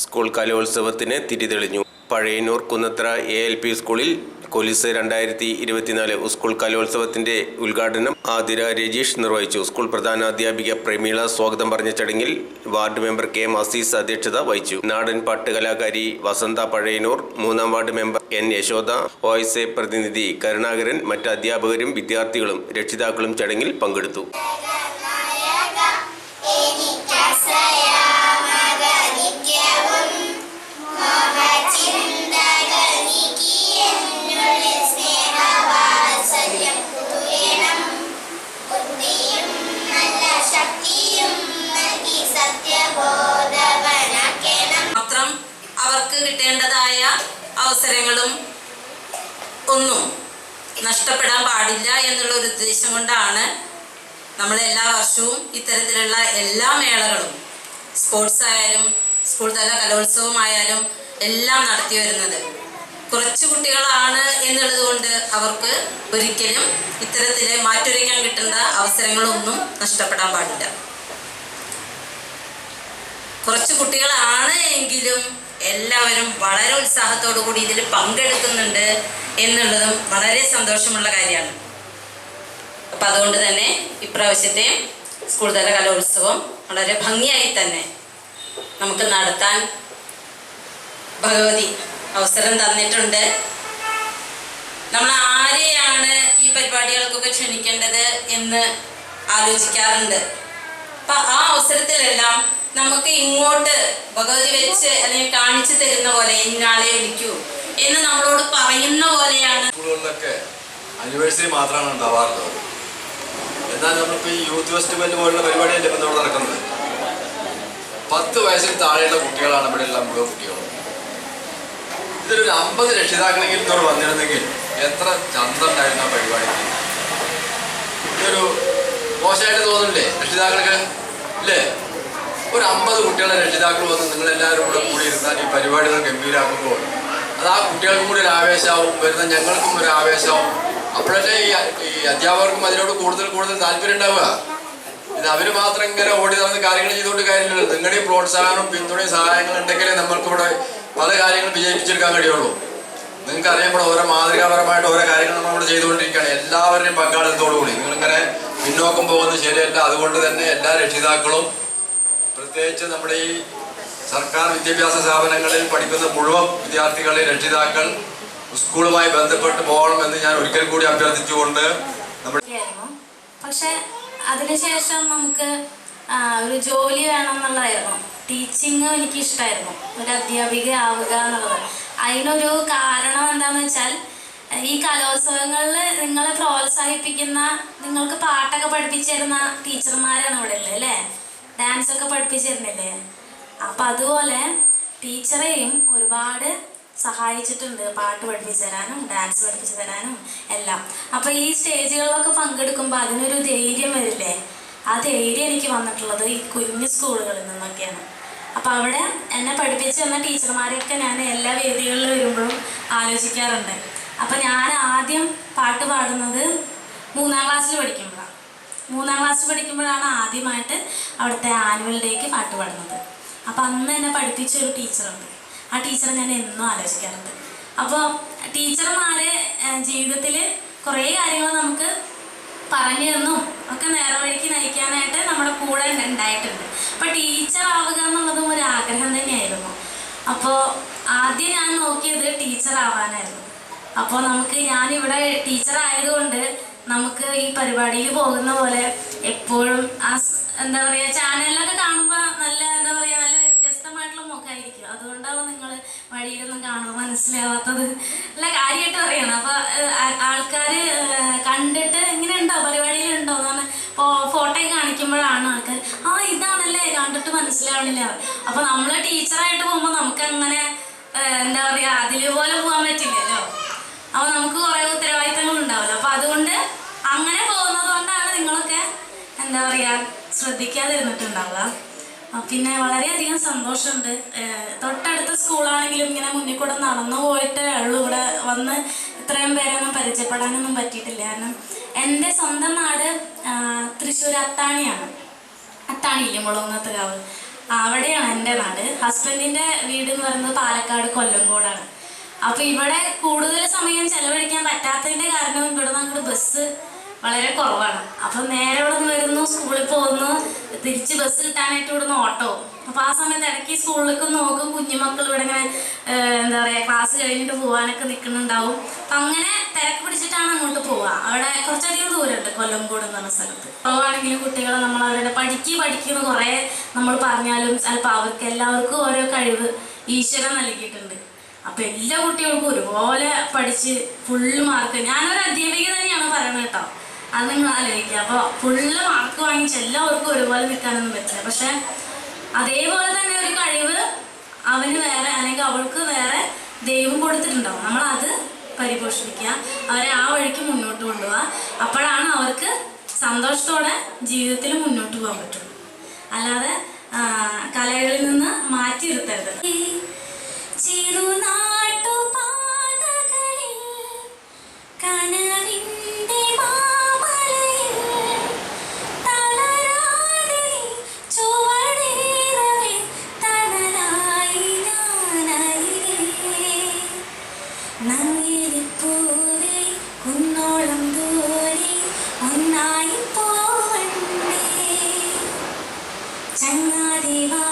School കലോത്സവത്തിന് തിരിതെളിഞ്ഞു. Pazhayannur Kunnathra A L P സ്കൂളിൽ കൊലിസ് രണ്ടായിരത്തി ഇരുപത്തിനാല് സ്കൂൾ കലോത്സവത്തിന്റെ ഉദ്ഘാടനം ആതിര രജീഷ് നിർവഹിച്ചു. സ്കൂൾ പ്രധാനാധ്യാപിക പ്രമീള സ്വാഗതം പറഞ്ഞ ചടങ്ങിൽ ward member K M Azeez അധ്യക്ഷത വഹിച്ചു. നാടൻ പാട്ട് കലാകാരി വസന്ത പഴയനൂർ മൂന്നാം ward member N Yashoda O S A പ്രതിനിധി കരുണാകരൻ മറ്റ് അധ്യാപകരും വിദ്യാർത്ഥികളും രക്ഷിതാക്കളും ചടങ്ങിൽ പങ്കെടുത്തു. അവർക്ക് കിട്ടേണ്ടതായ അവസരങ്ങളും ഒന്നും നഷ്ടപ്പെടാൻ പാടില്ല എന്നുള്ള ഒരു ഉദ്ദേശം കൊണ്ടാണ് നമ്മൾ എല്ലാ വർഷവും ഇത്തരത്തിലുള്ള എല്ലാ മേളകളും സ്പോർട്സ് ആയാലും സ്കൂൾ തല കലോത്സവമായാലും എല്ലാം നടത്തി വരുന്നത്. കുറച്ച് കുട്ടികളാണ് എന്നുള്ളത് കൊണ്ട് അവർക്ക് ഒരിക്കലും ഇത്തരത്തിൽ മാറ്റൊരുക്കാൻ കിട്ടേണ്ട അവസരങ്ങളൊന്നും നഷ്ടപ്പെടാൻ പാടില്ല. കുറച്ച് കുട്ടികളാണ് എങ്കിലും എല്ലാവരും വളരെ ഉത്സാഹത്തോടു കൂടി ഇതിൽ പങ്കെടുക്കുന്നുണ്ട് എന്നുള്ളതും വളരെ സന്തോഷമുള്ള കാര്യമാണ്. അപ്പം അതുകൊണ്ട് തന്നെ ഇപ്രാവശ്യത്തെ സ്കൂൾ തല കലോത്സവം വളരെ ഭംഗിയായി തന്നെ നമുക്ക് നടത്താൻ ഭഗവതി അവസരം തന്നിട്ടുണ്ട്. നമ്മൾ ആരെയാണ് ഈ പരിപാടികൾക്കൊക്കെ ക്ഷണിക്കേണ്ടത് എന്ന് ആലോചിക്കാറുണ്ട്. അപ്പൊ ആ അവസരത്തിലെല്ലാം നമുക്ക് ഇങ്ങോട്ട് ഭഗവതി വെച്ച് അല്ലെങ്കിൽ കാണിച്ചു തരുന്ന പോലെ ഇന്നാളെ വിളിക്കൂ എന്ന് നമ്മളോട് പറയുന്ന പോലെയാണ്. സ്കൂളുകളിലൊക്കെ ആനിവേഴ്സറി മാത്രമാണ് ഉണ്ടാവാറുള്ളത്. എന്നാൽ നമ്മളിപ്പോൾ ഈ യൂത്ത് ഫെസ്റ്റിവൽ പോലുള്ള പരിപാടിയല്ലേ ഇപ്പം ഇവിടെ നടക്കുന്നത്? പത്ത് വയസ്സിൽ താഴെയുള്ള കുട്ടികളാണ് ഇവിടെയുള്ള മുഴുവൻ കുട്ടികളും. ഇതിലൊരു അമ്പത് രക്ഷിതാക്കളെങ്കിലും ഇന്നോട് വന്നിരുന്നെങ്കിൽ എത്ര ചന്തണ്ടായിരുന്നു ആ പരിപാടിക്ക്? ഇതൊരു മോശമായിട്ട് തോന്നുന്നില്ലേ? രക്ഷിതാക്കൾക്ക്? ഇല്ലേ? ഒരു അമ്പത് കുട്ടികളെ രക്ഷിതാക്കൾ വന്ന് നിങ്ങളെല്ലാവരും കൂടെ കൂടി ഇരുന്നാൽ ഈ പരിപാടികൾ ഗംഭീരാക്കുമ്പോൾ അത് ആ കുട്ടികൾക്കും കൂടി ഒരു ആവേശമാവും വരുന്ന ഞങ്ങൾക്കും ഒരു ആവേശമാവും. അപ്പോഴല്ലേ ഈ അധ്യാപകർക്കും അതിനോട് കൂടുതൽ കൂടുതൽ താല്പര്യം ഉണ്ടാവുക? ഇത് അവർ മാത്രം ഇങ്ങനെ ഓടി നടന്ന് കാര്യങ്ങൾ ചെയ്തുകൊണ്ട് കാര്യമില്ലല്ലോ. നിങ്ങളുടെ പ്രോത്സാഹനവും പിന്തുണയും സഹായങ്ങളും ഉണ്ടെങ്കിലേ നമ്മൾക്കിവിടെ പല കാര്യങ്ങളും വിജയിപ്പിച്ചെടുക്കാൻ കഴിയുള്ളൂ. നിങ്ങൾക്ക് അറിയുമ്പോൾ ഓരോ മാതൃകാപരമായിട്ട് ഓരോ കാര്യങ്ങൾ നമ്മളിവിടെ ചെയ്തുകൊണ്ടിരിക്കുകയാണ്. എല്ലാവരുടെയും പങ്കാളിത്തത്തോടു കൂടി നിങ്ങളിങ്ങനെ പിന്നോക്കം പോകുന്നത് ശരിയല്ല. അതുകൊണ്ട് തന്നെ എല്ലാ രക്ഷിതാക്കളും പ്രത്യേകിച്ച് നമ്മുടെ ഈ സർക്കാർ വിദ്യാഭ്യാസ സ്ഥാപനങ്ങളിൽ പഠിക്കുന്ന മുഴുവൻ വിദ്യാർത്ഥികളെ രക്ഷിതാക്കൾ സ്കൂളുമായി ബന്ധപ്പെട്ട് പോകണം എന്ന് ഞാൻ ഒരിക്കൽ കൂടി അഭ്യർത്ഥിച്ചുകൊണ്ട് പക്ഷെ അതിനുശേഷം നമുക്ക് ഒരു ജോലി വേണം എന്നുള്ളതായിരുന്നു ടീച്ചിങ് എനിക്ക് ഇഷ്ടമായിരുന്നു ഒരു അധ്യാപിക ആവുക എന്നുള്ളത്. അതിനൊരു കാരണം എന്താണെന്ന് വെച്ചാൽ ഈ കലോത്സവങ്ങളിൽ നിങ്ങളെ പ്രോത്സാഹിപ്പിക്കുന്ന നിങ്ങൾക്ക് പാട്ടൊക്കെ പഠിപ്പിച്ചു തരുന്ന ടീച്ചർമാരാണ് ഇവിടെ ഉള്ളത് അല്ലേ? ഡാൻസ് ഒക്കെ പഠിപ്പിച്ചിരുന്നില്ലേ? അപ്പൊ അപ്പം അതുപോലെ ടീച്ചറെയും ഒരുപാട് സഹായിച്ചിട്ടുണ്ട്. പാട്ട് പഠിപ്പിച്ചു തരാനും ഡാൻസ് പഠിപ്പിച്ചു തരാനും എല്ലാം. അപ്പോൾ ഈ സ്റ്റേജുകളിലൊക്കെ പങ്കെടുക്കുമ്പോൾ അതിനൊരു ധൈര്യം വരില്ലേ? ആ ധൈര്യം എനിക്ക് വന്നിട്ടുള്ളത് ഈ കുഞ്ഞു സ്കൂളുകളിൽ നിന്നൊക്കെയാണ്. അപ്പോൾ അവിടെ എന്നെ പഠിപ്പിച്ചു തന്ന ടീച്ചർമാരെയൊക്കെ ഞാൻ എല്ലാ വേദികളിലും വരുമ്പോഴും ആലോചിക്കാറുണ്ട്. അപ്പോൾ ഞാൻ ആദ്യം പാട്ട് പാടുന്നത് മൂന്നാം ക്ലാസ്സിൽ പഠിക്കുമ്പോഴാണ്. മൂന്നാം ക്ലാസ് പഠിക്കുമ്പോഴാണ് ആദ്യമായിട്ട് അവിടുത്തെ ആനുവൽ ഡേക്ക് പാട്ട് പാടുന്നത്. അപ്പം അന്ന് എന്നെ പഠിപ്പിച്ച ഒരു ടീച്ചറുണ്ട് ആ ടീച്ചറെ ഞാൻ എന്നും ആലോചിക്കാറുണ്ട്. അപ്പോൾ ടീച്ചർമാരെ ജീവിതത്തിൽ കുറേ കാര്യങ്ങൾ നമുക്ക് പറഞ്ഞു തന്നും. ഒക്കെ നേരെ വഴിക്ക് നയിക്കാനായിട്ട് നമ്മുടെ കൂടെ ഉണ്ടായിട്ടുണ്ട് അപ്പോൾ ടീച്ചർ ആവുക എന്നുള്ളതും ഒരു ആഗ്രഹം തന്നെയായിരുന്നു. അപ്പോൾ ആദ്യം ഞാൻ നോക്കിയത് ടീച്ചർ ആവാനായിരുന്നു. അപ്പോൾ നമുക്ക് ഞാനിവിടെ ടീച്ചർ ആയതുകൊണ്ട് നമുക്ക് ഈ പരിപാടിയിൽ പോകുന്ന പോലെ എപ്പോഴും ആ എന്താ പറയുക ചാനലിലൊക്കെ കാണുമ്പോൾ നല്ല എന്താ പറയുക നല്ല വ്യത്യസ്തമായിട്ടുള്ള മുഖമായിരിക്കും അതുകൊണ്ടാവും നിങ്ങൾ വഴിയിലൊന്നും കാണുമ്പോൾ മനസ്സിലാവാത്തത് അല്ല കാര്യമായിട്ട് അറിയണം അപ്പോൾ ആൾക്കാർ കണ്ടിട്ട് ഇങ്ങനെ ഉണ്ടോ പരിപാടിയിലുണ്ടോ? എന്ന് പറഞ്ഞാൽ ഫോട്ടോ കാണിക്കുമ്പോഴാണ് ആൾക്കാർ ആ ഇതാണല്ലേ? കണ്ടിട്ട് മനസ്സിലാവണില്ല. അപ്പോൾ നമ്മൾ ടീച്ചറായിട്ട് പോകുമ്പോൾ നമുക്ക് അങ്ങനെ എന്താ പറയുക അതിലുപോലെ പോകാൻ പറ്റില്ലല്ലോ അപ്പോൾ നമുക്ക് കുറേ ഉത്തരവാദിത്തങ്ങൾ ഉണ്ടാവില്ല അപ്പോൾ അതുകൊണ്ട് അങ്ങനെ പോകുന്നത് കൊണ്ടാണ് നിങ്ങളൊക്കെ എന്താ പറയുക ശ്രദ്ധിക്കാതിരുന്നിട്ടുണ്ടാവുക. പിന്നെ വളരെയധികം സന്തോഷമുണ്ട്. തൊട്ടടുത്ത സ്കൂളാണെങ്കിലും ഇങ്ങനെ മുന്നിൽ കൂടെ നടന്നു പോയിട്ടേ ഉള്ളു. ഇവിടെ വന്ന് ഇത്രയും പേരൊന്നും പരിചയപ്പെടാനൊന്നും പറ്റിയിട്ടില്ല. കാരണം എന്റെ സ്വന്തം നാട് തൃശ്ശൂർ അത്താണിയാണ്. അത്താണിയില്ലേ മുളങ്ങത്തുകാവ് അവിടെയാണ് എന്റെ നാട്. ഹസ്ബൻഡിന്റെ വീട് എന്ന് പറയുന്നത് പാലക്കാട് കൊല്ലംകോടാണ്. അപ്പോൾ ഇവിടെ കൂടുതൽ സമയം ചെലവഴിക്കാൻ പറ്റാത്തതിന്റെ കാരണം ഇവിടെ നമുക്ക് ബസ് വളരെ കുറവാണ്. അപ്പം നേരെ ഇവിടെ നിന്ന് വരുന്നു സ്കൂളിൽ പോകുന്നു. തിരിച്ച് ബസ് കിട്ടാനായിട്ട് ഇവിടുന്ന് ഓട്ടോ. അപ്പോൾ ആ സമയത്ത് ഇടയ്ക്ക് സ്കൂളിലേക്ക് നോക്കും. കുഞ്ഞുമക്കൾ ഇവിടെ ഇങ്ങനെ എന്താ പറയുക ക്ലാസ് കഴിഞ്ഞിട്ട് പോകാനൊക്കെ നിൽക്കുന്നുണ്ടാവും അപ്പം അങ്ങനെ തിരക്ക് പിടിച്ചിട്ടാണ് അങ്ങോട്ട് പോവുക. അവിടെ കുറച്ചധികം ദൂരമുണ്ട് കൊല്ലംകോട് എന്ന് പറഞ്ഞ സ്ഥലത്ത്. കുറവാണെങ്കിലും കുട്ടികളെ നമ്മൾ അവരുടെ പഠിക്ക് പഠിക്കുന്ന കുറേ നമ്മൾ പറഞ്ഞാലും ചിലപ്പോൾ അവർക്ക് എല്ലാവർക്കും ഓരോ കഴിവ് ഈശ്വരൻ നൽകിയിട്ടുണ്ട്. അപ്പം എല്ലാ കുട്ടികൾക്കും ഒരുപോലെ പഠിച്ച് ഫുള്ള് മാർക്ക് ഞാനൊരു അധ്യാപിക തന്നെയാണ് പറയുന്നത് കേട്ടോ. അത് നിങ്ങൾ ആലോചിക്കുക. അപ്പോൾ ഫുള്ള് മാർക്ക് വാങ്ങിച്ച് എല്ലാവർക്കും ഒരുപോലെ നിൽക്കാനൊന്നും പറ്റില്ല. പക്ഷെ അതേപോലെ തന്നെ ഒരു കഴിവ് അവന് വേറെ അല്ലെങ്കിൽ അവൾക്ക് വേറെ ദൈവം കൊടുത്തിട്ടുണ്ടാവും. അത് പരിപോഷിപ്പിക്കുക. അവരെ ആ വഴിക്ക് മുന്നോട്ട് കൊണ്ടുപോവുക. അപ്പോഴാണ് അവർക്ക് സന്തോഷത്തോടെ ജീവിതത്തിൽ മുന്നോട്ട് പോകാൻ പറ്റുള്ളൂ അല്ലാതെ കലകളിൽ നിന്ന് മാറ്റി നിർത്തരുത് ചെറുനാട്ടുപാതകളിൽ കനവിൻ திருப்பூரே உன்னோளம் தூரே உன்னாயும் போவண்டே சன்னாதேவா